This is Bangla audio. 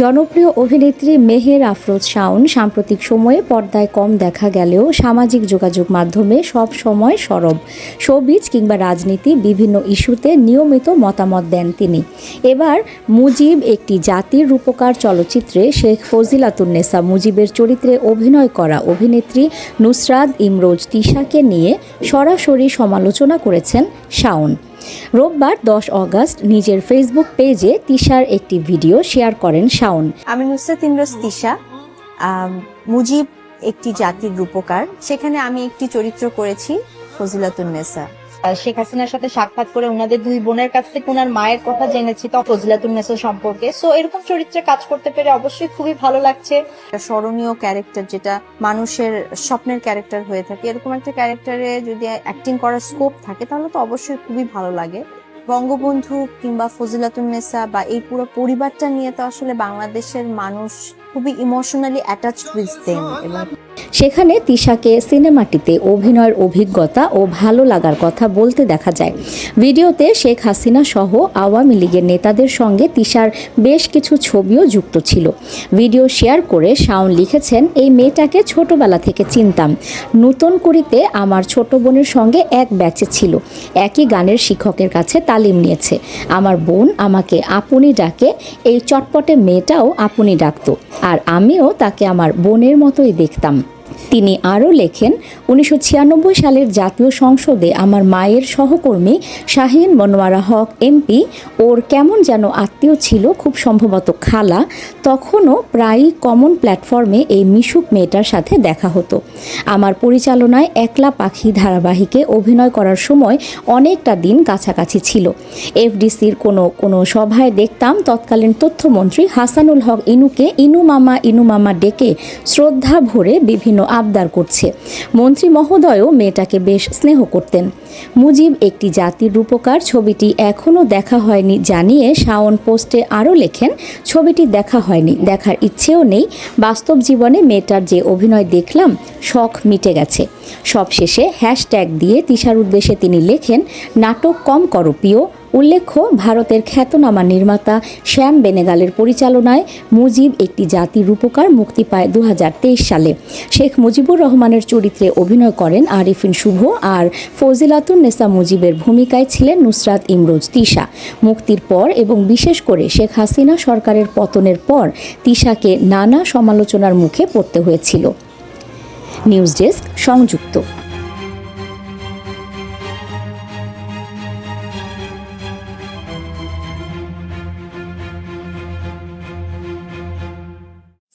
জনপ্রিয় অভিনেত্রী মেহের আফরোজ শাওন সাম্প্রতিক সময়ে পর্দায় কম দেখা গেলেও সামাজিক যোগাযোগ মাধ্যমে সব সময় সরব। শোবিজ কিংবা রাজনীতি বিভিন্ন ইস্যুতে নিয়মিত মতামত দেন তিনি। এবার মুজিব একটি জাতির রূপকার চলচ্চিত্রে শেখ ফজিলাতুন্নেসা মুজিবের চরিত্রে অভিনয় করা অভিনেত্রী নুসরাত ইমরোজ তিশাকে নিয়ে সরাসরি সমালোচনা করেছেন শাওন। রোববার দশ অগস্ট নিজের ফেসবুক পেজে তিশার একটি ভিডিও শেয়ার করেন শাওন। আমি নুসরাত ইন্দ্রাস তিশা মুজিব একটি জাতির রূপকার। সেখানে আমি একটি চরিত্র করেছি ফজিলাতুন্নেসা শেখ হাসিনার সাথে সাক্ষাৎ করে ওনাদের দুই বোনের কাছ থেকে ওনার মায়ের কথা জেনেছি তো ফজিলাতুন্নেসা সম্পর্কে। সো এরকম চরিত্রে কাজ করতে পেরে অবশ্যই খুবই ভালো লাগছে। স্মরণীয় ক্যারেক্টার যেটা মানুষের স্বপ্নের ক্যারেক্টার হয়ে থাকে। এরকম একটা ক্যারেক্টারে যদি অ্যাক্টিং করার স্কোপ থাকে, তাহলে তো অবশ্যই খুবই ভালো লাগে। বঙ্গবন্ধু কিংবা ফজিলাতুন্নেসা বা এই পুরো পরিবারটা নিয়ে তো আসলে বাংলাদেশের মানুষ খুবই ইমোশনালি অ্যাটাচড উইথ দেম এবং সেখানে তিশাকে সিনেমাটিতে অভিনয়ের অভিজ্ঞতা ও ভালো লাগার কথা বলতে দেখা যায়। ভিডিওতে শেখ হাসিনা সহ আওয়ামী লীগের নেতাদের সঙ্গে তিশার বেশ কিছু ছবিও যুক্ত ছিল। ভিডিও শেয়ার করে শাওন লিখেছেন, এই মেয়েটাকে ছোটবেলা থেকে চিনতাম। নতুন করিতে আমার ছোট বোনের সঙ্গে এক ব্যাচে ছিল। একই গানের শিক্ষকের কাছে তালিম নিয়েছে। আমার বোন আমাকে আপনি ডাকে, এই চটপটে মেয়েটাও আপনি ডাকতো। আর আমিও তাকে আমার বোনের মতোই দেখতাম। তিনি আরও লেখেন, উনিশশো ছিয়ানব্বই সালের জাতীয় সংসদে আমার মায়ের সহকর্মী শাহিন মনোয়ারা হক এমপি ওর কেমন যেন আত্মীয় ছিল, খুব সম্ভবত খালা, তখনও প্রায়ই কমন প্ল্যাটফর্মে এই মিশুক মেয়েটার সাথে দেখা হতো। আমার পরিচালনায় একলা পাখি ধারাবাহিকে অভিনয় করার সময় অনেকটা দিন কাছাকাছি ছিল। এফডিসির কোনো কোনো সভায় দেখতাম তৎকালীন তথ্যমন্ত্রী হাসানুল হক ইনুকে ইনু মামা ইনু মামা ডেকে শ্রদ্ধা ভরে বিভিন্ন আবদার করছে। মন্ত্রী মহোদয়ও মেয়েটাকে বেশ স্নেহ করতেন। মুজিব একটি জাতির রূপকার, ছবিটি এখনও দেখা হয়নি জানিয়ে শাওন পোস্টে আরও লেখেন, ছবিটি দেখা হয়নি, দেখার ইচ্ছেও নেই। বাস্তব জীবনে মেয়েটার যে অভিনয় দেখলাম, শখ মিটে গেছে। সবশেষে হ্যাশট্যাগ দিয়ে তিশার উদ্দেশ্যে তিনি লেখেন, নাটক কম করো প্রিয়। উল্লেখ্য, ভারতের খ্যাতনামা নির্মাতা শ্যাম বেনেগালের পরিচালনায় মুজিব একটি জাতির রূপকার মুক্তি পায় দু হাজার তেইশ সালে। শেখ মুজিবুর রহমানের চরিত্রে অভিনয় করেন আরিফিন শুভ আর ফজিলাতুন নেসা মুজিবের ভূমিকায় ছিলেন নুসরাত ইমরোজ তিশা। মুক্তির পর এবং বিশেষ করে শেখ হাসিনা সরকারের পতনের পর তিশাকে নানা সমালোচনার মুখে পড়তে হয়েছিল। নিউজ ডেস্ক সংযুক্ত।